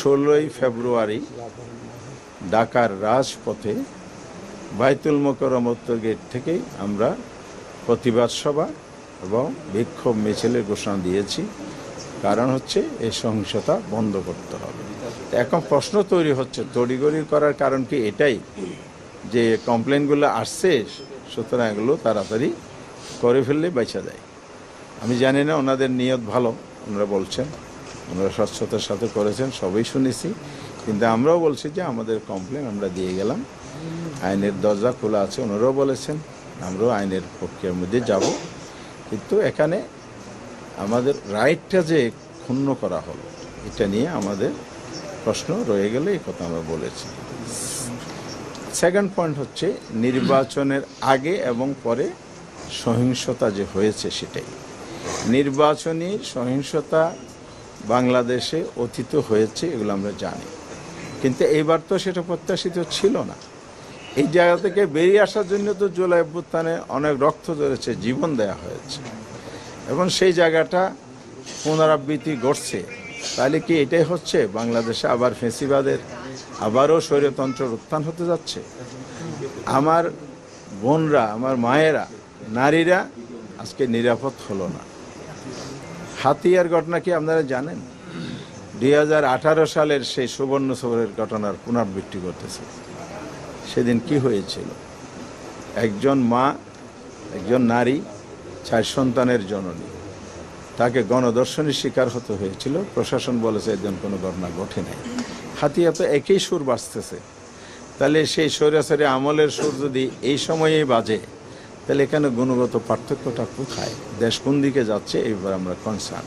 ষোলোই ফেব্রুয়ারি ঢাকার রাজপথে বাইতুল মোকরম উত্তর গেট থেকেই আমরা প্রতিবাদ সভা এবং বিক্ষোভ মিছিলের ঘোষণা দিয়েছি। কারণ হচ্ছে এই সহিংসতা বন্ধ করতে হবে। এখন প্রশ্ন তৈরি হচ্ছে তড়িগড়ি করার কারণ কি এটাই? যে কমপ্লেনগুলো আসছে, সুতরাং এগুলো তাড়াতাড়ি করে ফেললে বেঁচে যায়। আমি জানি না, ওনাদের নিয়ত ভালো, ওনারা বলছেন। ওনারা স্বচ্ছতার সাথে করেছেন, সবই শুনেছি। কিন্তু আমরাও বলছি যে আমাদের কমপ্লেন আমরা দিয়ে গেলাম। আইনের দরজা খোলা আছে, ওনারাও বলেছেন, আমরাও আইনের প্রক্রিয়ার মধ্যে যাব। কিন্তু এখানে আমাদের রাইটটা যে ক্ষুণ্ণ করা হলো, এটা নিয়ে আমাদের প্রশ্ন রয়ে গেলে এই কথা আমরা বলেছি। সেকেন্ড পয়েন্ট হচ্ছে, নির্বাচনের আগে এবং পরে সহিংসতা যে হয়েছে সেটাই। নির্বাচনী সহিংসতা বাংলাদেশে অতীত হয়েছে, এগুলো আমরা জানি। কিন্তু এইবার তো সেটা প্রত্যাশিত ছিল না। এই জায়গা থেকে বেরিয়ে আসার জন্য তো জুলাই অভ্যুত্থানে অনেক রক্ত ধরেছে, জীবন দেয়া হয়েছে। এবং সেই জায়গাটা পুনরাবৃত্তি ঘটছে। তাহলে কি এটাই হচ্ছে? বাংলাদেশে আবার ফেসিবাদের আবারও স্বৈরতন্ত্রের উত্থান হতে যাচ্ছে? আমার বোনরা, আমার মায়েরা, নারীরা আজকে নিরাপদ হলো না। হাতিয়ার ঘটনা কি আপনারা জানেন? দুই হাজার আঠারো সালের সেই সুবর্ণ সবরের ঘটনার পুনরাবৃত্তি করতেছে সেদিন কি হয়েছিল? একজন মা, একজন নারী, চার সন্তানের জননী। তাকে গণদর্শনের শিকার হতে হয়েছিল। প্রশাসন বলেছে একজন কোনো ঘটনা ঘটে নাই। হাতিয়া তো একই সুর বাজতেছে। তাহলে সেই সৈরাসরি আমলের সুর যদি এই সময়েই বাজে তাহলে এখানে গুণগত পার্থক্যটা কোথায়? দেশ কোন দিকে যাচ্ছে? এইবার আমরা কনসার্ন